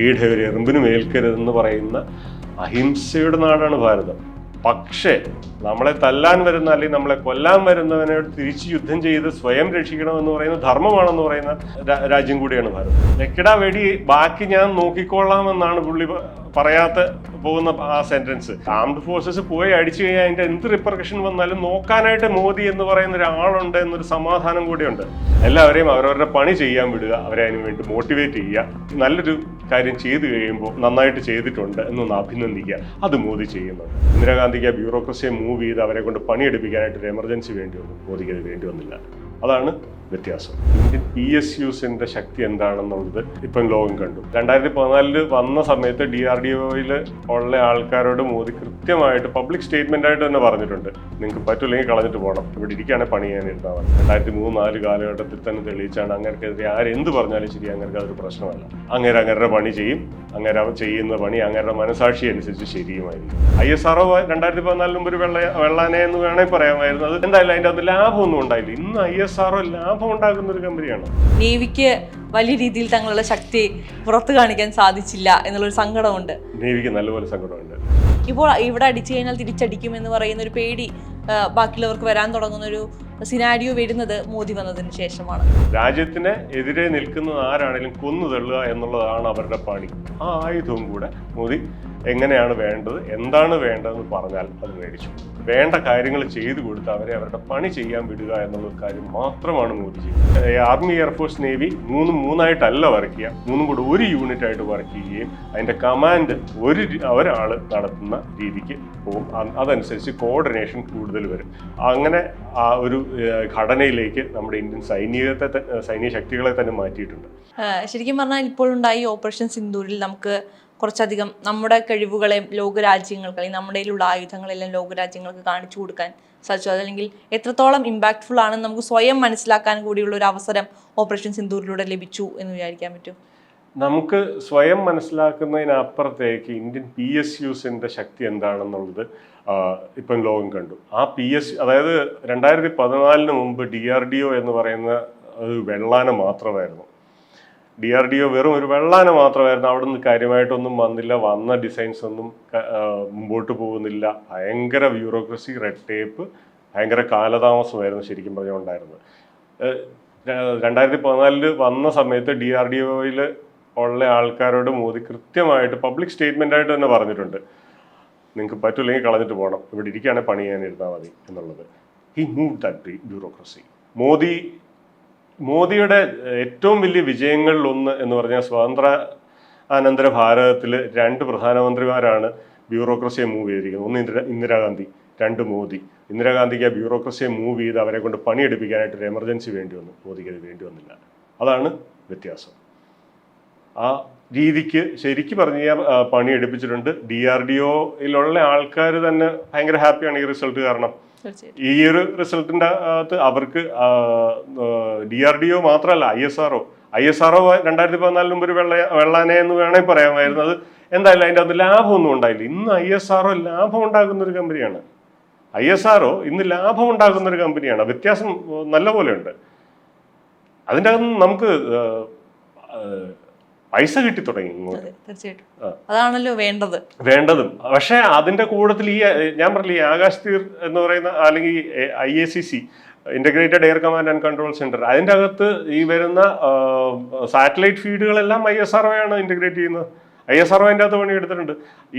പീഡ ഒരു എറുമ്പിനും ഏൽക്കരുതെന്ന് പറയുന്ന അഹിംസയുടെ നാടാണ് ഭാരതം. പക്ഷേ നമ്മളെ തല്ലാൻ വരുന്ന അല്ലെങ്കിൽ നമ്മളെ കൊല്ലാൻ വരുന്നവനോട് തിരിച്ച് യുദ്ധം ചെയ്ത് സ്വയം രക്ഷിക്കണമെന്ന് പറയുന്ന ധർമ്മമാണെന്ന് പറയുന്ന രാജ്യം കൂടിയാണ് ഭാരതം. ലക്കിട വെടി ബാക്കി ഞാൻ നോക്കിക്കൊള്ളാമെന്നാണ് പുള്ളി പറയാത്ത പോകുന്ന ആ സെന്റൻസ് ആംഡ് ഫോഴ്സസ് പോയി അടിച്ചു കഴിഞ്ഞാൽ അതിന്റെ എന്ത് റിപ്പർക്കഷൻ വന്നാലും നോക്കാനായിട്ട് മോദി എന്ന് പറയുന്ന ഒരാളുണ്ട് എന്നൊരു സമാധാനം കൂടിയുണ്ട്. എല്ലാവരെയും അവരവരുടെ പണി ചെയ്യാൻ വിടുക അവരെ അതിനു വേണ്ടി മോട്ടിവേറ്റ് ചെയ്യുക. നല്ലൊരു കാര്യം ചെയ്തു കഴിയുമ്പോൾ നന്നായിട്ട് ചെയ്തിട്ടുണ്ട് എന്നൊന്ന് അഭിനന്ദിക്കുക. അത് മോദി ചെയ്യുന്നുണ്ട്. ഇന്ദിരാഗാന്ധിക്ക് ആ ബ്യൂറോക്രസിയെ മൂവ് ചെയ്ത് അവരെ കൊണ്ട് പണിയെടുപ്പിക്കാനായിട്ട് ഒരു എമർജൻസി വേണ്ടി വന്നു. മോദിക്ക് അത് വേണ്ടി വന്നില്ല. അതാണ് വ്യത്യാസം. ഇന്ത്യൻ ഇ എസ് യുസിന്റെ ശക്തി എന്താണെന്നുള്ളത് ഇപ്പം ലോകം കണ്ടു. രണ്ടായിരത്തി പതിനാലിൽ വന്ന സമയത്ത് ഡി ആർ ഡി ഒയിൽ ഉള്ള ആൾക്കാരോട് മോദി കൃത്യമായിട്ട് പബ്ലിക് സ്റ്റേറ്റ്മെന്റ് ആയിട്ട് തന്നെ പറഞ്ഞിട്ടുണ്ട്. നിങ്ങൾക്ക് പറ്റില്ലെങ്കിൽ കളഞ്ഞിട്ട് പോകണം ഇവിടെ ഇരിക്കുകയാണെങ്കിൽ പണി ചെയ്യാനിരുന്നാൽ മതി. രണ്ടായിരത്തി മൂന്ന് നാല് കാലഘട്ടത്തിൽ തന്നെ തെളിയിച്ചാണ് അങ്ങനെക്കെതിരെ ആരെന്ത് പറഞ്ഞാലും ശരി അങ്ങനെ അതൊരു പ്രശ്നമല്ല. അങ്ങനെ അങ്ങനെ പണി ചെയ്യും. അങ്ങനെ ചെയ്യുന്ന പണി അങ്ങനെ മനസാക്ഷി അനുസരിച്ച് ശരിയുമായിരിക്കും. ഐ എസ് ആർ രണ്ടായിരത്തി പതിനാലിന് മുമ്പ് ഒരു വെള്ള വെള്ളാനെ എന്ന് വേണമെങ്കിൽ പറയാമായിരുന്നു. അത് എന്തായാലും അതിന്റെ അത് ലാഭമൊന്നും ഉണ്ടായില്ല. ഇന്ന് ഐ എസ് ആർ ലാഭം ഉണ്ടാക്കുന്ന ഒരു കമ്പനിയാണ്. നേവിക്ക് വലിയ രീതിയിൽ തങ്ങളുടെ ശക്തി പുറത്തു കാണിക്കാൻ സാധിച്ചില്ല എന്നുള്ളൊരു സങ്കടമുണ്ട്. നേവിക്ക് നല്ലപോലെ സങ്കടമുണ്ട്. ഇപ്പോൾ ഇവിടെ അടിച്ചു കഴിഞ്ഞാൽ തിരിച്ചടിക്കും എന്ന് പറയുന്ന ഒരു പേടി ബാക്കിയുള്ളവർക്ക് വരാൻ തുടങ്ങുന്ന ഒരു സിനാരിയോ വരുന്നത് മോദി വന്നതിന് ശേഷമാണ്. രാജ്യത്തിന് എതിരെ നിൽക്കുന്നത് ആരാണെങ്കിലും കൊന്നു തള്ളുക എന്നുള്ളതാണ് അവരുടെ പണി. ആ ആയുധവും കൂടെ മോദി എങ്ങനെയാണ് വേണ്ടത് എന്താണ് വേണ്ടതെന്ന് പറഞ്ഞാൽ അത് മേടിച്ചു. വേണ്ട കാര്യങ്ങൾ ചെയ്തു കൊടുത്ത് അവരെ അവരുടെ പണി ചെയ്യാൻ വിടുക എന്നുള്ള കാര്യം മാത്രമാണ് മോദി ചെയ്യുന്നത്. ആർമി എയർഫോഴ്സ് നേവി മൂന്നും മൂന്നായിട്ടല്ല വർക്ക് ചെയ്യുക. മൂന്നും കൂടെ ഒരു യൂണിറ്റ് ആയിട്ട് വർക്ക് ചെയ്യുകയും അതിന്റെ കമാൻഡ് ഒരു ഒരാൾ നടത്തുന്ന രീതിക്ക് പോകും. അതനുസരിച്ച് കോർഡിനേഷൻ കൂടുതൽ വരും. അങ്ങനെ ആ ഒരു ഘടനയിലേക്ക് നമ്മുടെ ഇന്ത്യൻ സൈനികത്തെ സൈനിക ശക്തികളെ തന്നെ മാറ്റിയിട്ടുണ്ട്. ശരിക്കും പറഞ്ഞാൽ ഇപ്പോഴുണ്ടായി ഓപ്പറേഷൻ സിന്ദൂരിൽ നമുക്ക് കുറച്ചധികം നമ്മുടെ കഴിവുകളെ ലോകരാജ്യങ്ങൾക്ക് അല്ലെങ്കിൽ നമ്മുടെ ഉള്ള ആയുധങ്ങളെല്ലാം ലോകരാജ്യങ്ങൾക്ക് കാണിച്ചു കൊടുക്കാൻ സാധിച്ചു. അതല്ലെങ്കിൽ എത്രത്തോളം ഇമ്പാക്ട്ഫുൾ ആണെന്ന് നമുക്ക് സ്വയം മനസ്സിലാക്കാൻ കൂടിയുള്ള ഒരു അവസരം ഓപ്പറേഷൻ സിന്ദൂരിലൂടെ ലഭിച്ചു എന്ന് വിചാരിക്കാൻ പറ്റും. നമുക്ക് സ്വയം മനസ്സിലാക്കുന്നതിനപ്പുറത്തേക്ക് ഇന്ത്യൻ പി എസ് യുസിന്റെ ശക്തി എന്താണെന്നുള്ളത് ഇപ്പം ലോകം കണ്ടു. ആ പി എസ് അതായത് രണ്ടായിരത്തി പതിനാലിന് മുമ്പ് ഡി ആർ ഡി ഒ എന്ന് പറയുന്ന വെള്ളാന മാത്രമായിരുന്നു. ഡി ആർ ഡി ഒ വെറും ഒരു വെള്ളാന മാത്രമായിരുന്നു. അവിടെ നിന്ന് കാര്യമായിട്ടൊന്നും വന്നില്ല. വന്ന ഡിസൈൻസ് ഒന്നും മുമ്പോട്ട് പോകുന്നില്ല. ഭയങ്കര ബ്യൂറോക്രസി റെഡ് ടേപ്പ് ഭയങ്കര കാലതാമസമായിരുന്നു ശരിക്കും പറഞ്ഞുകൊണ്ടായിരുന്നത്. രണ്ടായിരത്തി പതിനാലിൽ വന്ന സമയത്ത് ഡി ആർ ഡി ഒയിൽ ഉള്ള ആൾക്കാരോട് മോദി കൃത്യമായിട്ട് പബ്ലിക് സ്റ്റേറ്റ്മെന്റ് ആയിട്ട് തന്നെ പറഞ്ഞിട്ടുണ്ട്. നിങ്ങൾക്ക് പറ്റില്ലെങ്കിൽ കളഞ്ഞിട്ട് പോകണം ഇവിടെ ഇരിക്കുകയാണെങ്കിൽ പണി ചെയ്യാനിരുന്നാൽ മതി എന്നുള്ളത്. He move that bureaucracy Modi മോദിയുടെ ഏറ്റവും വലിയ വിജയങ്ങളിൽ ഒന്ന് എന്ന് പറഞ്ഞാൽ സ്വാതന്ത്ര്യ അനന്തര ഭാരതത്തിൽ രണ്ട് പ്രധാനമന്ത്രിമാരാണ് ബ്യൂറോക്രസിയെ മൂവ് ചെയ്തിരിക്കുന്നത്. ഒന്ന് ഇന്ദിര ഇന്ദിരാഗാന്ധി രണ്ട് മോദി. ഇന്ദിരാഗാന്ധിക്ക് ആ ബ്യൂറോക്രസിയെ മൂവ് ചെയ്ത് അവരെ കൊണ്ട് പണിയെടുപ്പിക്കാനായിട്ട് ഒരു എമർജൻസി വേണ്ടി വന്നു. മോദിക്ക് അത് വേണ്ടി വന്നില്ല. അതാണ് വ്യത്യാസം. ആ രീതിക്ക് ശരിക്കും പറഞ്ഞു കഴിഞ്ഞാൽ പണി എടുപ്പിച്ചിട്ടുണ്ട്. ഡി ആർ ഡി ഒയിലുള്ള ആൾക്കാർ തന്നെ ഭയങ്കര ഹാപ്പിയാണ് ഈ റിസൾട്ട് കാരണം. ഈ ഒരു റിസൾട്ടിന്റെ അകത്ത് അവർക്ക് ഡി ആർ ഡി ഒ മാത്രമല്ല I S R O I S R O രണ്ടായിരത്തി പതിനാലിന് മുമ്പ് ഒരു വെള്ള വെള്ളാനെ എന്ന് വേണമെങ്കിൽ പറയാമായിരുന്നു അത് എന്തായാലും അതിന്റെ അകത്ത് ലാഭമൊന്നും ഉണ്ടായില്ല. ഇന്ന് ഐ എസ് ആർ ഒ ലാഭം ഉണ്ടാക്കുന്ന ഒരു കമ്പനിയാണ്. ഐ എസ് ആർ ഒ ഇന്ന് ലാഭം ഉണ്ടാക്കുന്ന ഒരു കമ്പനിയാണ്. വ്യത്യാസം നല്ല പോലെ ഉണ്ട്. അതിന്റെ അകത്ത് നമുക്ക് പൈസ കിട്ടി തുടങ്ങി ഇങ്ങോട്ട്. അതെ തീർച്ചയായിട്ടും. അതാണല്ലോ വേണ്ടത്. വേണ്ടതും. പക്ഷേ അതിന്റെ കൂട്ടത്തിൽ ഈ ഞാൻ പറഞ്ഞില്ല ഈ ആകാശ് തീർ എന്ന് പറയുന്ന അല്ലെങ്കിൽ I A C C integrated air command and control centre അതിന്റെ അകത്ത് ഈ വരുന്ന സാറ്റലൈറ്റ് ഫീഡുകളെല്ലാം ഐ എസ് ആർ ആണ് ഇന്റഗ്രേറ്റ് ചെയ്യുന്നത്. ഐ എസ് ആർ അതിന്റെ അകത്ത് പണി എടുത്തിട്ടുണ്ട്.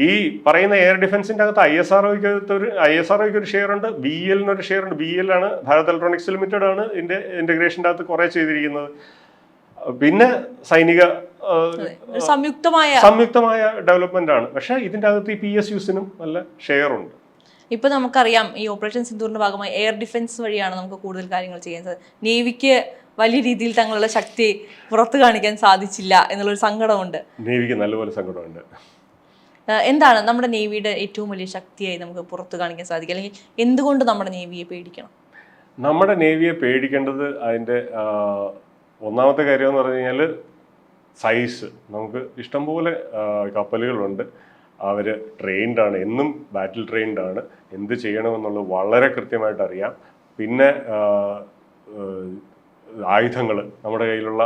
ഈ പറയുന്ന എയർ ഡിഫൻസിന്റെ അകത്ത് ഐ എസ് ആർ ഒരു ഐ എസ് ആർ ഒരു ഷെയർ ഉണ്ട് ബി എല്ലിന് ഒരു ഷെയർ ഉണ്ട്. ബി എൽ ആണ് ഭാരത് ഇലക്ട്രോണിക്സ് ലിമിറ്റഡ് ആണ് ഇതിന്റെ ഇന്റഗ്രേഷന്റെ അകത്ത് കുറെ ചെയ്തിരിക്കുന്നത്. പിന്നെ സൈനിക സംയുക്തമായ സംയുക്തമായ ഡെവലപ്മെന്റ് ആണ് പക്ഷേ ഇതിന്റെ അകത്ത് ഈ പി എസ് യുസിനും നല്ല ഷെയർ ഉണ്ട്. ഇപ്പൊ നമുക്കറിയാം ഈ ഓപ്പറേഷൻ സിന്ദൂറിന്റെ ഭാഗമായി എയർ ഡിഫൻസ് വഴിയാണ് നമുക്ക് കൂടുതൽ കാര്യങ്ങൾ ചെയ്യാൻ സാധിച്ചത് നേവിക്ക് വലിയ രീതിയിൽ തങ്ങളുടെ ശക്തി പുറത്തു കാണിക്കാൻ സാധിച്ചില്ല എന്നുള്ളൊരു സങ്കടമുണ്ട്. നേവിക്ക് നല്ലപോലെ സങ്കടമുണ്ട്. എന്താണ് നമ്മുടെ നേവിയുടെ ഏറ്റവും വലിയ ശക്തിയായി നമുക്ക് പുറത്തു കാണിക്കാൻ സാധിക്കുക? അല്ലെങ്കിൽ എന്തുകൊണ്ട് നമ്മുടെ നേവിയെ പേടിക്കണം? നമ്മുടെ നേവിയെ പേടിക്കേണ്ടത് അതിന്റെ ഒന്നാമത്തെ കാര്യം എന്ന് പറഞ്ഞു കഴിഞ്ഞാൽ സൈസ് നമുക്ക് ഇഷ്ടംപോലെ കപ്പലുകളുണ്ട്. അവർ ട്രെയിൻഡാണ് എന്നും ബാറ്റിൽ ട്രെയിൻഡാണ് എന്ത് ചെയ്യണമെന്നുള്ളത് വളരെ കൃത്യമായിട്ട് അറിയാം. പിന്നെ ആയുധങ്ങൾ നമ്മുടെ കയ്യിലുള്ള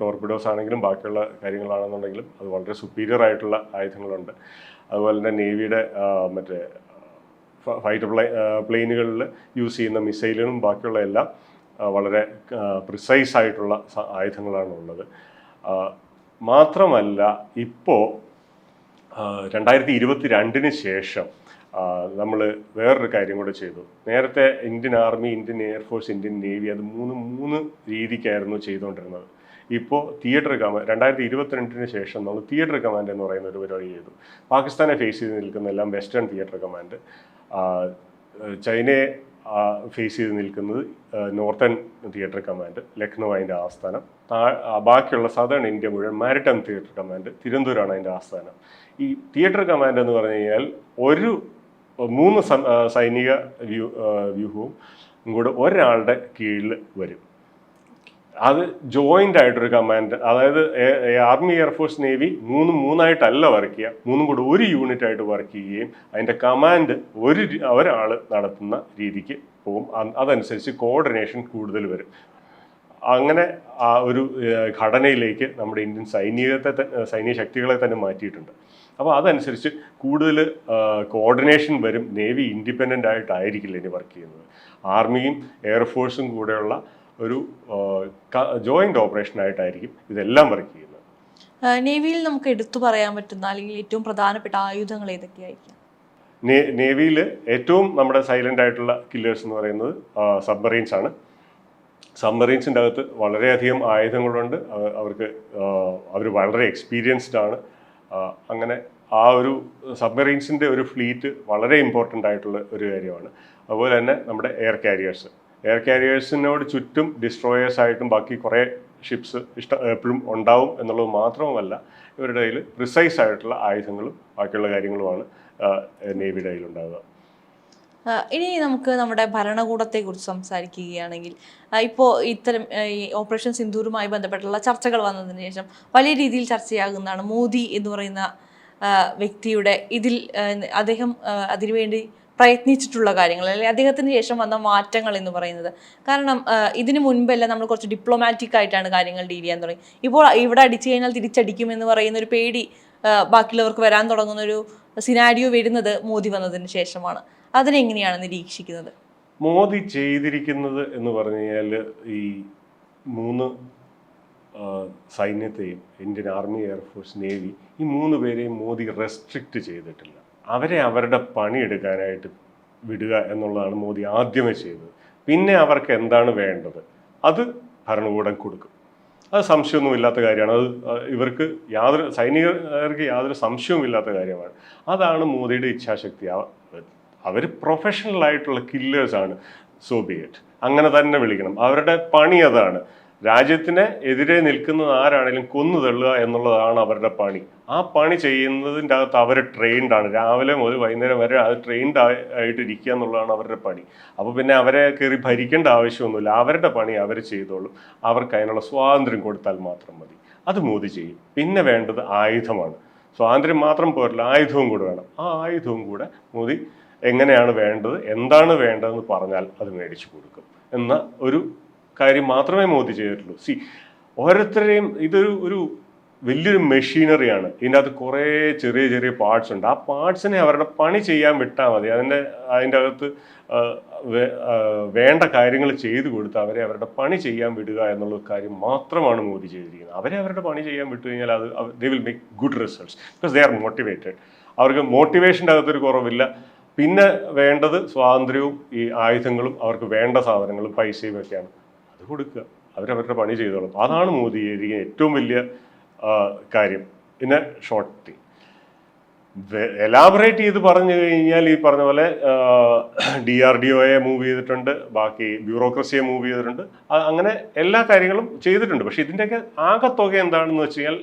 ടോർപിഡോസ് ആണെങ്കിലും ബാക്കിയുള്ള കാര്യങ്ങളാണെന്നുണ്ടെങ്കിലും അത് വളരെ സുപ്പീരിയർ ആയിട്ടുള്ള ആയുധങ്ങളുണ്ട്. അതുപോലെ തന്നെ നേവിയുടെ മറ്റേ ഫൈറ്റർ പ്ലേ പ്ലെയിനുകളിൽ യൂസ് ചെയ്യുന്ന മിസൈലുകളും ബാക്കിയുള്ള എല്ലാം വളരെ പ്രിസൈസ് ആയിട്ടുള്ള ആയുധങ്ങളാണ് ഉള്ളത് മാത്രമല്ല ഇപ്പോൾ രണ്ടായിരത്തി ഇരുപത്തി രണ്ടിന് ശേഷം നമ്മൾ വേറൊരു കാര്യം കൂടെ ചെയ്തു. നേരത്തെ Indian army Indian air force Indian navy അത് മൂന്ന് മൂന്ന് രീതിക്കായിരുന്നു ചെയ്തുകൊണ്ടിരുന്നത് ഇപ്പോൾ തിയേറ്റർ കമാൻഡ് രണ്ടായിരത്തി ഇരുപത്തിരണ്ടിന് ശേഷം നമ്മൾ തിയേറ്റർ കമാൻഡ് എന്ന് പറയുന്ന ഒരു പരിപാടി ചെയ്തു. പാകിസ്ഥാനെ ഫേസ് ചെയ്ത് നിൽക്കുന്ന എല്ലാം വെസ്റ്റേൺ തിയേറ്റർ കമാൻഡ്. ചൈനയെ ഫേസ് ചെയ്ത് നിൽക്കുന്നത് നോർത്തേൺ തിയേറ്റർ കമാൻഡ് ലക്നോ അതിന്റെ ആസ്ഥാനം. ബാക്കിയുള്ള സദേൺ ഇന്ത്യ മുഴുവൻ മാരിടൈം തിയേറ്റർ കമാൻഡ് തിരുവനന്തപുരമാണ് അതിന്റെ ആസ്ഥാനം. ഈ തിയേറ്റർ കമാൻഡ് എന്ന് പറഞ്ഞു കഴിഞ്ഞാൽ ഒരു മൂന്ന് സൈനിക വ്യൂ വ്യൂഹവും കൂടെ ഒരാളുടെ കീഴിൽ വരും. അത് ജോയിന്റ് ആയിട്ടൊരു കമാൻഡ് അതായത് ആർമി എയർഫോഴ്സ് നേവി മൂന്ന് മൂന്നായിട്ടല്ല വർക്ക് ചെയ്യുക മൂന്നും കൂടെ ഒരു യൂണിറ്റ് ആയിട്ട് വർക്ക് ചെയ്യുകയും അതിന്റെ കമാൻഡ് ഒരു ഒരാൾ നടത്തുന്ന രീതിക്ക് പോകും. അതനുസരിച്ച് കോർഡിനേഷൻ കൂടുതൽ വരും. അങ്ങനെ ആ ഒരു ഘടനയിലേക്ക് നമ്മുടെ ഇന്ത്യൻ സൈനികത്തെ സൈനിക ശക്തികളെ തന്നെ മാറ്റിയിട്ടുണ്ട്. അപ്പോൾ അതനുസരിച്ച് കൂടുതൽ കോർഡിനേഷൻ വരും നേവി ഇൻഡിപെൻഡന്റ് ആയിട്ടായിരിക്കില്ല ഇനി വർക്ക് ചെയ്യുന്നത്. ആർമിയും എയർഫോഴ്സും കൂടെയുള്ള ഒരു ജോയിന്റ് ഓപ്പറേഷൻ ആയിട്ടായിരിക്കും ഇതെല്ലാം വർക്ക് ചെയ്യുന്നത്. നേവിയിൽ നമുക്ക് എടുത്തു പറയാൻ പറ്റുന്ന അല്ലെങ്കിൽ ഏറ്റവും പ്രധാനപ്പെട്ട ആയുധങ്ങൾ ഏതൊക്കെയായിരിക്കും? നേവിയിൽ ഏറ്റവും നമ്മുടെ സൈലന്റ് ആയിട്ടുള്ള കില്ലേഴ്സ് എന്ന് പറയുന്നത് സബ്മറീൻസ് ആണ്. സബ്മറീൻസിന്റെ അകത്ത് വളരെയധികം ആയുധങ്ങളുണ്ട്. അവർക്ക് അവർ വളരെ എക്സ്പീരിയൻസ്ഡ് ആണ്. അങ്ങനെ ആ ഒരു സബ്മറീൻസിന്റെ ഒരു ഫ്ലീറ്റ് വളരെ ഇമ്പോർട്ടന്റ് ആയിട്ടുള്ള ഒരു കാര്യമാണ്. അതുപോലെ തന്നെ നമ്മുടെ എയർ കാരിയേഴ്സ് എയർ കാരിയേഴ്സിനോട് ചുറ്റും ഡിസ്ട്രോയേഴ്സ് ആയിട്ടും ബാക്കി കുറേ ഷിപ്സ് ഇഷ്ട എപ്പോഴും ഉണ്ടാവും എന്നുള്ളത് മാത്രവുമല്ല ഇവരുടെ കയ്യിൽ പ്രിസൈസ് ആയിട്ടുള്ള ആയുധങ്ങളും ബാക്കിയുള്ള കാര്യങ്ങളുമാണ് നേവിയുടെ കയ്യിലുണ്ടാവുക. ഇനി നമുക്ക് നമ്മുടെ ഭരണകൂടത്തെക്കുറിച്ച് സംസാരിക്കുകയാണെങ്കിൽ ഇപ്പോൾ ഇത്തരം ഈ ഓപ്പറേഷൻ സിന്ദൂറുമായി ബന്ധപ്പെട്ടുള്ള ചർച്ചകൾ വന്നതിന് ശേഷം വലിയ രീതിയിൽ ചർച്ചയാകുന്നതാണ് മോദി എന്ന് പറയുന്ന വ്യക്തിയുടെ ഇതിൽ അദ്ദേഹം അതിനുവേണ്ടി പ്രയത്നിച്ചിട്ടുള്ള കാര്യങ്ങൾ അല്ലെങ്കിൽ അദ്ദേഹത്തിന് ശേഷം വന്ന മാറ്റങ്ങൾ എന്ന് പറയുന്നത്. കാരണം ഇതിനു മുൻപെല്ലാം നമ്മൾ കുറച്ച് ഡിപ്ലോമാറ്റിക് ആയിട്ടാണ് കാര്യങ്ങൾ ഡീൽ ചെയ്യാൻ തുടങ്ങി. ഇപ്പോൾ ഇവിടെ അടിച്ചു കഴിഞ്ഞാൽ തിരിച്ചടിക്കുമെന്ന് പറയുന്ന ഒരു പേടി ബാക്കിയുള്ളവർക്ക് വരാൻ തുടങ്ങുന്ന ഒരു സിനാരിയോ വരുന്നത് മോദി വന്നതിന് ശേഷമാണ്. അതിനെങ്ങനെയാണ് നിരീക്ഷിക്കുന്നത്? മോദി ചെയ്തിരിക്കുന്നത് എന്ന് പറഞ്ഞു കഴിഞ്ഞാൽ ഈ മൂന്ന് സൈന്യത്തെയും Indian army air force navy ഈ മൂന്ന് പേരെയും മോദി റെസ്ട്രിക്റ്റ് ചെയ്തിട്ടില്ല. അവരെ അവരുടെ പണിയെടുക്കാനായിട്ട് വിടുക എന്നുള്ളതാണ് മോദി ആദ്യമേ ചെയ്തത്. പിന്നെ അവർക്ക് എന്താണ് വേണ്ടത്? അത് ഭരണകൂടം കൊടുക്കും. അത് സംശയമൊന്നും ഇല്ലാത്ത കാര്യമാണ്. അത് ഇവർക്ക് യാതൊരു സൈനികർക്ക് യാതൊരു സംശയവും ഇല്ലാത്ത കാര്യമാണ്. അതാണ് മോദിയുടെ ഇച്ഛാശക്തി. അവർ പ്രൊഫഷണൽ ആയിട്ടുള്ള കില്ലേഴ്സാണ് സോബിയറ്റ് അങ്ങനെ തന്നെ വിളിക്കണം. അവരുടെ പണി അതാണ്. രാജ്യത്തിന് എതിരെ നിൽക്കുന്നത് ആരാണെങ്കിലും കൊന്നു തള്ളുക എന്നുള്ളതാണ് അവരുടെ പണി. ആ പണി ചെയ്യുന്നതിന്റെ അകത്ത് അവർ ട്രെയിൻഡ് ആണ്. രാവിലെ മുതൽ വൈകുന്നേരം വരെ അത് ട്രെയിൻഡ് ആയിട്ട് ഇരിക്കുക എന്നുള്ളതാണ് അവരുടെ പണി. അപ്പോൾ പിന്നെ അവരെ കയറി ഭരിക്കേണ്ട ആവശ്യമൊന്നുമില്ല. അവരുടെ പണി അവർ ചെയ്തോളും. അവർക്ക് അതിനുള്ള സ്വാതന്ത്ര്യം കൊടുത്താൽ മാത്രം മതി. അത് മോദി ചെയ്യും. പിന്നെ വേണ്ടത് ആയുധമാണ്. സ്വാതന്ത്ര്യം മാത്രം പോരല്ല ആയുധവും കൂടെ വേണം. ആ ആയുധവും കൂടെ മോദി എങ്ങനെയാണ് വേണ്ടത് എന്താണ് വേണ്ടതെന്ന് പറഞ്ഞാൽ അത് മേടിച്ചു കൊടുക്കും എന്ന ഒരു കാര്യം മാത്രമേ മോദി ചെയ്തിട്ടുള്ളൂ. സി ഓരോരുത്തരെയും ഇതൊരു ഒരു വലിയൊരു മെഷീനറിയാണ്. ഇതിന്റെ അകത്ത് കുറേ ചെറിയ ചെറിയ പാർട്സ് ഉണ്ട്. ആ പാർട്സിനെ അവരുടെ പണി ചെയ്യാൻ വിട്ടാൽ മതി. അതിന്റെ അതിന്റെ അകത്ത് വേണ്ട കാര്യങ്ങൾ ചെയ്തു കൊടുത്ത് അവരെ അവരുടെ പണി ചെയ്യാൻ വിടുക എന്നുള്ള കാര്യം മാത്രമാണ് മോദി ചെയ്തിരിക്കുന്നത്. അവരെ അവരുടെ പണി ചെയ്യാൻ വിട്ടു കഴിഞ്ഞാൽ അത് they will make good results because they are motivated അവർക്ക് മോട്ടിവേഷന്റെ അകത്തൊരു കുറവില്ല. പിന്നെ വേണ്ടത് സ്വാതന്ത്ര്യവും ഈ ആയുധങ്ങളും അവർക്ക് വേണ്ട സാധനങ്ങളും പൈസയും ഒക്കെയാണ്. അത് കൊടുക്കുക. അവരവരുടെ പണി ചെയ്തോളും. അതാണ് മോദി ചെയ്തിരിക്കുന്ന ഏറ്റവും വലിയ കാര്യം. പിന്നെ ഷോർട്ട് തിങ് എലാബറേറ്റ് ചെയ്ത് പറഞ്ഞു കഴിഞ്ഞാൽ ഈ പറഞ്ഞ പോലെ ഡി ആർ ഡി ഒയെ മൂവ് ചെയ്തിട്ടുണ്ട്. ബാക്കി ബ്യൂറോക്രസിയെ മൂവ് ചെയ്തിട്ടുണ്ട്. അങ്ങനെ എല്ലാ കാര്യങ്ങളും ചെയ്തിട്ടുണ്ട്. പക്ഷെ ഇതിന്റെയൊക്കെ ആകത്തുക എന്താണെന്ന് വെച്ച് കഴിഞ്ഞാൽ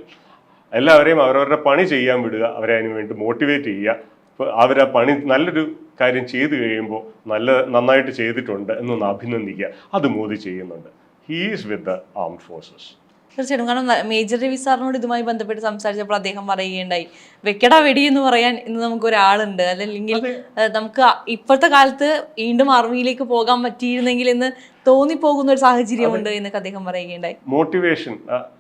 എല്ലാവരെയും അവരവരുടെ പണി ചെയ്യാൻ വിടുക. അവരെ അതിന് വേണ്ടി മോട്ടിവേറ്റ് ചെയ്യുക. ഇപ്പോൾ ആ പണി നല്ലൊരു കാര്യം ചെയ്തു കഴിയുമ്പോൾ നല്ല നന്നായിട്ട് ചെയ്തിട്ടുണ്ട് എന്നൊന്ന് അഭിനന്ദിക്കുക. അത് മോദി ചെയ്യുന്നുണ്ട്. He's with the armed forces തീർച്ചയായിട്ടും. കാരണം മേജർ രവി സാറിനോട് ഇതുമായി ബന്ധപ്പെട്ട് സംസാരിച്ചപ്പോൾ അദ്ദേഹം പറയുകയുണ്ടായി വെക്കട വെടി എന്ന് പറയാൻ ഇന്ന് നമുക്ക് ഒരാളുണ്ട്. അതല്ലെങ്കിൽ ഏഹ്, നമുക്ക് ഇപ്പോഴത്തെ കാലത്ത് വീണ്ടും ആർമിയിലേക്ക് പോകാൻ പറ്റിയിരുന്നെങ്കിൽ എന്ന് തോന്നിപ്പോകുന്ന ഒരു സാഹചര്യമുണ്ട് എന്നൊക്കെ അദ്ദേഹം പറയുകയുണ്ടായി. മോട്ടിവേഷൻ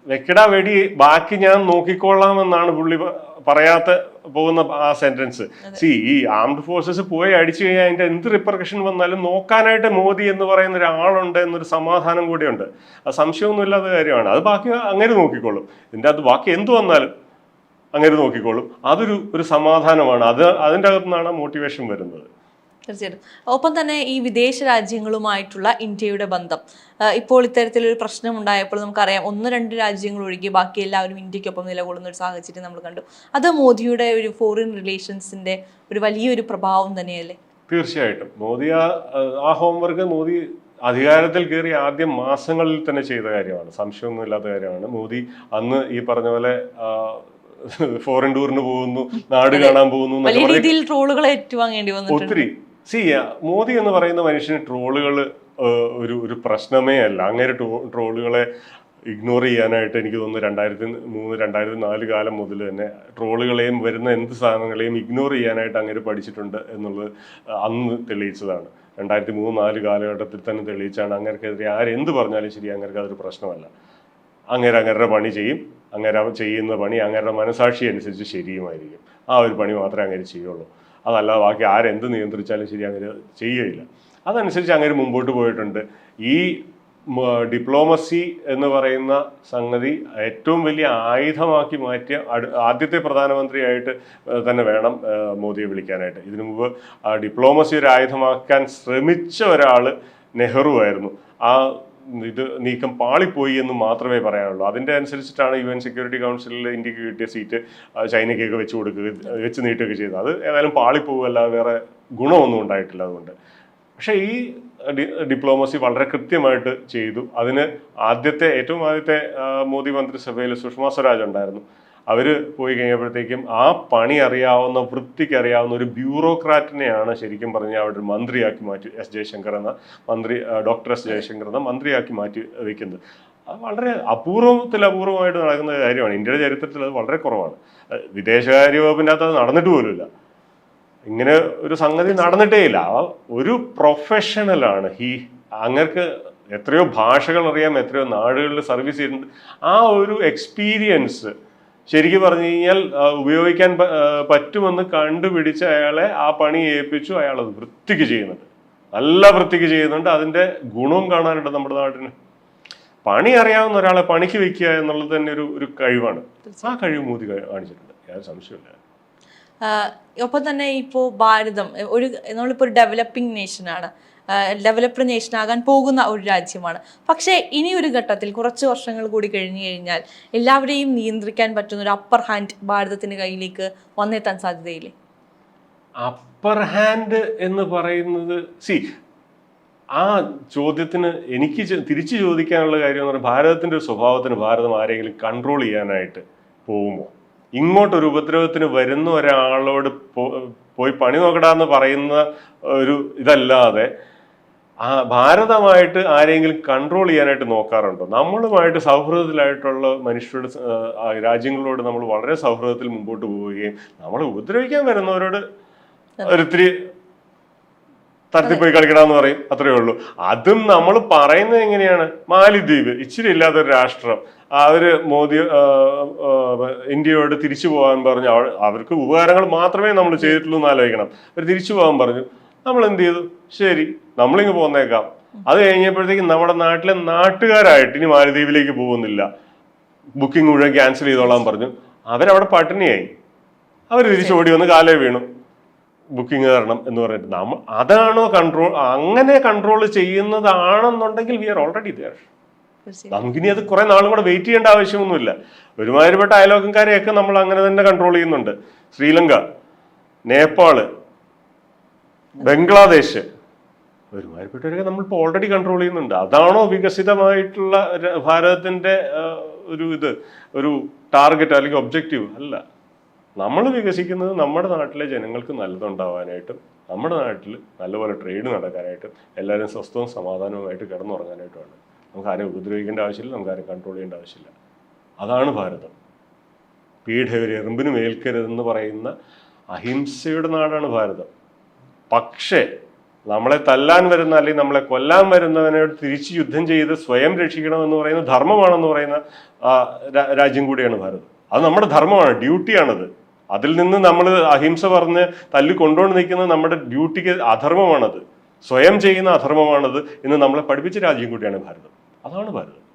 വെക്കടാ വെടി ബാക്കി ഞാൻ നോക്കിക്കൊള്ളാമെന്നാണ് പുള്ളി പറയാത്ത പോകുന്ന ആ സെന്റൻസ് സി ഈ ആംഡ് ഫോഴ്സസ് പോയി അടിച്ചു കഴിഞ്ഞാൽ അതിന്റെ എന്ത് റിപ്പർക്കഷൻ വന്നാലും നോക്കാനായിട്ട് മോദി എന്ന് പറയുന്ന ഒരാളുണ്ട് എന്നൊരു സമാധാനം കൂടിയുണ്ട്. അത് സംശയമൊന്നും ഇല്ലാത്ത കാര്യമാണ്. അത് ബാക്കി അങ്ങനെ നോക്കിക്കോളും. ഇതിന്റെ അത് ബാക്കി എന്ത് വന്നാലും അങ്ങനെ നോക്കിക്കോളും. അതൊരു ഒരു സമാധാനമാണ്. അത് അതിന്റെ അകത്തുനിന്നാണ് മോട്ടിവേഷൻ വരുന്നത്. തീർച്ചയായിട്ടും. ഒപ്പം തന്നെ ഈ വിദേശ രാജ്യങ്ങളുമായിട്ടുള്ള ഇന്ത്യയുടെ ബന്ധം. ഇപ്പോൾ ഇത്തരത്തിലൊരു പ്രശ്നം ഉണ്ടായപ്പോൾ നമുക്കറിയാം ഒന്ന് രണ്ട് രാജ്യങ്ങൾ ഒഴികെ ബാക്കി എല്ലാവരും ഇന്ത്യക്കൊപ്പം നിലകൊള്ളുന്ന ഒരു സാഹചര്യം നമ്മൾ കണ്ടു. അത് മോദിയുടെ ഒരു ഫോറിൻ റിലേഷൻസിന്റെ ഒരു വലിയൊരു പ്രഭാവം തന്നെയല്ലേ? തീർച്ചയായിട്ടും. മോദി ആ ആ ഹോംവർക്ക് മോദി അധികാരത്തിൽ കയറി ആദ്യം മാസങ്ങളിൽ തന്നെ ചെയ്ത കാര്യമാണ്. സംശയമൊന്നും ഇല്ലാത്ത കാര്യമാണ്. മോദി അന്ന് ഈ പറഞ്ഞ പോലെ ഫോറിൻ ടൂറിന് പോകുന്നു നാട് കാണാൻ പോകുന്നു ഒത്തിരി സി മോദി എന്ന് പറയുന്ന മനുഷ്യന് ട്രോളുകൾ ഒരു ഒരു പ്രശ്നമേ അല്ല. അങ്ങനെ ട്രോളുകളെ ഇഗ്നോർ ചെയ്യാനായിട്ട് എനിക്ക് തോന്നുന്നു രണ്ടായിരത്തി മൂന്ന് രണ്ടായിരത്തി നാല് കാലം മുതൽ തന്നെ ട്രോളുകളെയും വരുന്ന എന്ത് സാധനങ്ങളെയും ഇഗ്നോർ ചെയ്യാനായിട്ട് അങ്ങനെ പഠിച്ചിട്ടുണ്ട് എന്നുള്ളത് അന്ന് തെളിയിച്ചതാണ്. രണ്ടായിരത്തി മൂന്ന് നാല് കാലഘട്ടത്തിൽ തന്നെ തെളിയിച്ചാണ് അങ്ങനെക്കെതിരെ ആരെന്ത് പറഞ്ഞാലും ശരി അങ്ങനെ അതൊരു പ്രശ്നമല്ല. അങ്ങനെ അങ്ങനെ പണി ചെയ്യും അങ്ങനെ ചെയ്യുന്ന പണി അങ്ങനെ മനസാക്ഷി അനുസരിച്ച് ശരിയുമായിരിക്കും. ആ ഒരു പണി മാത്രമേ അങ്ങനെ ചെയ്യുള്ളൂ. അതല്ല ബാക്കി ആരെന്ത് നിയന്ത്രിച്ചാലും ശരി അങ്ങനെ ചെയ്യുകയില്ല അതനുസരിച്ച് അങ്ങനെ മുമ്പോട്ട് പോയിട്ടുണ്ട്. ഈ ഡിപ്ലോമസി എന്ന് പറയുന്ന സംഗതി ഏറ്റവും വലിയ ആയുധമാക്കി മാറ്റിയ ആദ്യത്തെ പ്രധാനമന്ത്രിയായിട്ട് തന്നെ വേണം മോദിയെ വിളിക്കാനായിട്ട്. ഇതിനു മുമ്പ് ഡിപ്ലോമസി ഒരു ആയുധമാക്കാൻ ശ്രമിച്ച ഒരാൾ നെഹ്റു ആയിരുന്നു ആ ഇത് നീക്കം പാളിപ്പോയി എന്ന് മാത്രമേ പറയാനുള്ളൂ. അതിന്റെ അനുസരിച്ചിട്ടാണ് യു എൻ സെക്യൂരിറ്റി കൗൺസിലിൽ ഇന്ത്യയ്ക്ക് കിട്ടിയ സീറ്റ് ചൈനയ്ക്കൊക്കെ വെച്ച് കൊടുക്കുക വെച്ച് നീട്ടുകയൊക്കെ ചെയ്തത്. അത് ഏതായാലും പാളിപ്പോവുകയല്ലാതെ വേറെ ഗുണമൊന്നും ഉണ്ടായിട്ടില്ല അതുകൊണ്ട്. പക്ഷേ ഈ ഡിപ്ലോമസി വളരെ കൃത്യമായിട്ട് ചെയ്തു. അതിന് ആദ്യത്തെ ഏറ്റവും ആദ്യത്തെ മോദി മന്ത്രിസഭയിൽ സുഷമ സ്വരാജ് ഉണ്ടായിരുന്നു. അവർ പോയി കഴിഞ്ഞപ്പോഴത്തേക്കും ആ പണി അറിയാവുന്ന വൃത്തിക്ക് അറിയാവുന്ന ഒരു ബ്യൂറോക്രാറ്റിനെയാണ് ശരിക്കും പറഞ്ഞാൽ അവിടെ ഒരു മന്ത്രിയാക്കി മാറ്റി എസ് ജയശങ്കർ എന്ന മന്ത്രി ഡോക്ടർ എസ് ജയശങ്കർ എന്ന മന്ത്രിയാക്കി മാറ്റി വയ്ക്കുന്നത് വളരെ അപൂർവത്തിൽ അപൂർവമായിട്ട് നടക്കുന്ന കാര്യമാണ്. ഇന്ത്യയുടെ ചരിത്രത്തിൽ അത് വളരെ കുറവാണ്. വിദേശകാര്യ വകുപ്പിന്റെ അകത്ത് അത് നടന്നിട്ട് പോലുമില്ല. ഇങ്ങനെ ഒരു സംഗതി നടന്നിട്ടേ ഇല്ല ഒരു പ്രൊഫഷണലാണ്. ഹി അങ്ങർക്ക് എത്രയോ ഭാഷകൾ അറിയാം എത്രയോ നാടുകളിൽ സർവീസ് ചെയ്തിട്ടുണ്ട് ആ ഒരു എക്സ്പീരിയൻസ് ശരിക്കും പറഞ്ഞു കഴിഞ്ഞാൽ ഉപയോഗിക്കാൻ പറ്റുമെന്ന് കണ്ടുപിടിച്ച് അയാളെ ആ പണി ഏൽപ്പിച്ചു. അയാൾ അത് വൃത്തിക്ക് ചെയ്യുന്നുണ്ട്. നല്ല വൃത്തിക്ക് ചെയ്യുന്നുണ്ട്. അതിന്റെ ഗുണവും കാണാനുണ്ട് നമ്മുടെ നാട്ടിന്. പണി അറിയാവുന്ന ഒരാളെ പണിക്ക് വെക്കുക എന്നുള്ളത് തന്നെ ഒരു ഒരു കഴിവാണ്. ആ കഴിവ് മോദി കാണിച്ചിട്ടുണ്ട്. യാതൊരു സംശയമില്ല ഒപ്പം തന്നെ ഇപ്പോൾ ഭാരതം ഒരു നമ്മളിപ്പോൾ ഒരു ഡെവലപ്പിംഗ് നേഷനാണ്. ഡെവലപ്ഡ് നേഷൻ ആകാൻ പോകുന്ന ഒരു രാജ്യമാണ്. പക്ഷേ ഇനി ഒരു ഘട്ടത്തിൽ കുറച്ച് വർഷങ്ങൾ കൂടി കഴിഞ്ഞു കഴിഞ്ഞാൽ എല്ലാവരെയും നിയന്ത്രിക്കാൻ പറ്റുന്ന ഒരു അപ്പർ ഹാൻഡ് ഭാരതത്തിന്റെ കയ്യിലേക്ക് വന്നെത്താൻ സാധ്യതയില്ലേ? അപ്പർ ഹാൻഡ് എന്ന് പറയുന്നത് സി ആ ചോദ്യത്തിന് എനിക്ക് തിരിച്ചു ചോദിക്കാനുള്ള കാര്യം എന്ന് പറഞ്ഞാൽ ഭാരതത്തിന്റെ ഒരു സ്വഭാവത്തിന് ഭാരതം ആരെങ്കിലും കൺട്രോൾ ചെയ്യാനായിട്ട് പോകുമോ? ഇങ്ങോട്ടൊരു ഉപദ്രവത്തിന് വരുന്ന ഒരാളോട് പോയി പണി നോക്കടാന്ന് പറയുന്ന ഒരു ഇതല്ലാതെ ആ ഭാരതമായിട്ട് ആരെങ്കിലും കൺട്രോൾ ചെയ്യാനായിട്ട് നോക്കാറുണ്ടോ? നമ്മളുമായിട്ട് സൗഹൃദത്തിലായിട്ടുള്ള മനുഷ്യരുടെ രാജ്യങ്ങളോട് നമ്മൾ വളരെ സൗഹൃദത്തിൽ മുമ്പോട്ട് പോവുകയും നമ്മളെ ഉപദ്രവിക്കാൻ വരുന്നവരോട് ഒരിത്തിരി തട്ടിപ്പോയി കളിക്കണമെന്ന് പറയും. അത്രയേ ഉള്ളൂ. അതും നമ്മൾ പറയുന്നത് എങ്ങനെയാണ്? മാലിദ്വീപ് ഇച്ചിരി ഇല്ലാത്തൊരു രാഷ്ട്രം. അവർ മോദി ഇന്ത്യയോട് തിരിച്ചു പോകാൻ പറഞ്ഞു. അവർക്ക് ഉപകാരങ്ങൾ മാത്രമേ നമ്മൾ ചെയ്തിട്ടുള്ളൂ എന്ന് ആലോചിക്കണം. അവർ തിരിച്ചു പോകാൻ പറഞ്ഞു. നമ്മൾ എന്ത് ചെയ്തു? ശരി. നമ്മളിങ്ങ് പോന്നേക്കാം. അത് കഴിഞ്ഞപ്പോഴത്തേക്കും നമ്മുടെ നാട്ടിലെ നാട്ടുകാരായിട്ട് ഇനി മാലദ്വീപിലേക്ക് പോകുന്നില്ല. ബുക്കിംഗ് മുഴുവൻ ക്യാൻസൽ ചെയ്തോളാൻ പറഞ്ഞു. അവരവിടെ പട്ടിണിയായി. അവർ തിരിച്ചു ഓടി വന്ന് കാലേ വീണു. ബുക്കിംഗ് തരണം എന്ന് പറഞ്ഞിട്ട് നമ്മൾ അതാണോ കൺട്രോൾ അങ്ങനെ കൺട്രോൾ ചെയ്യുന്നതാണെന്നുണ്ടെങ്കിൽ വി ആർ ഓൾറെഡി ദർ നമുക്കിനി അത് കുറെ നാളും കൂടെ വെയിറ്റ് ചെയ്യേണ്ട ആവശ്യമൊന്നുമില്ല. ഒരുമാതിരിപ്പെട്ട അയലോക്കക്കാരെയൊക്കെ നമ്മൾ അങ്ങനെ തന്നെ കൺട്രോൾ ചെയ്യുന്നുണ്ട്. ശ്രീലങ്ക നേപ്പാൾ ബംഗ്ലാദേശ് ഒരുമാതിരിപ്പെട്ടവരൊക്കെ നമ്മളിപ്പോൾ ഓൾറെഡി കൺട്രോൾ ചെയ്യുന്നുണ്ട്. അതാണോ വികസിതമായിട്ടുള്ള ഭാരതത്തിന്റെ ഒരു ഇത് ഒരു ടാർഗറ്റ് അല്ലെങ്കിൽ ഒബ്ജക്റ്റീവ് അല്ല. നമ്മൾ വികസിക്കുന്നത് നമ്മുടെ നാട്ടിലെ ജനങ്ങൾക്ക് നല്ലതുണ്ടാവാനായിട്ടും നമ്മുടെ നാട്ടിൽ നല്ലപോലെ ട്രേഡ് നടക്കാനായിട്ടും എല്ലാവരും സ്വസ്ഥവും സമാധാനവുമായിട്ട് കിടന്നുറങ്ങാനായിട്ടുമാണ്. നമുക്ക് ആരെയും ഉപദ്രവിക്കേണ്ട ആവശ്യമില്ല നമുക്ക് ആരെയും കൺട്രോൾ ചെയ്യേണ്ട ആവശ്യമില്ല. അതാണ് ഭാരതം. പീഡ ഒരു എറുമ്പിനും ഏൽക്കരുതെന്ന് പറയുന്ന അഹിംസയുടെ നാടാണ് ഭാരതം. പക്ഷേ നമ്മളെ തല്ലാൻ വരുന്ന അല്ലെങ്കിൽ നമ്മളെ കൊല്ലാൻ വരുന്നവനോട് തിരിച്ച് യുദ്ധം ചെയ്ത് സ്വയം രക്ഷിക്കണമെന്ന് പറയുന്ന ധർമ്മമാണെന്ന് പറയുന്ന രാജ്യം കൂടിയാണ് ഭാരതം. അത് നമ്മുടെ ധർമ്മമാണ് ഡ്യൂട്ടിയാണത്. അതിൽ നിന്ന് നമ്മൾ അഹിംസ പറഞ്ഞ് തല്ലി കൊണ്ടുകൊണ്ട് നിൽക്കുന്നത് നമ്മുടെ ഡ്യൂട്ടിക്ക് അധർമ്മമാണത്. സ്വയം ചെയ്യുന്ന അധർമ്മമാണത് എന്ന് നമ്മളെ പഠിപ്പിച്ച രാജ്യം കൂടിയാണ് ഭാരതം. അതാണ് ഭാരതം.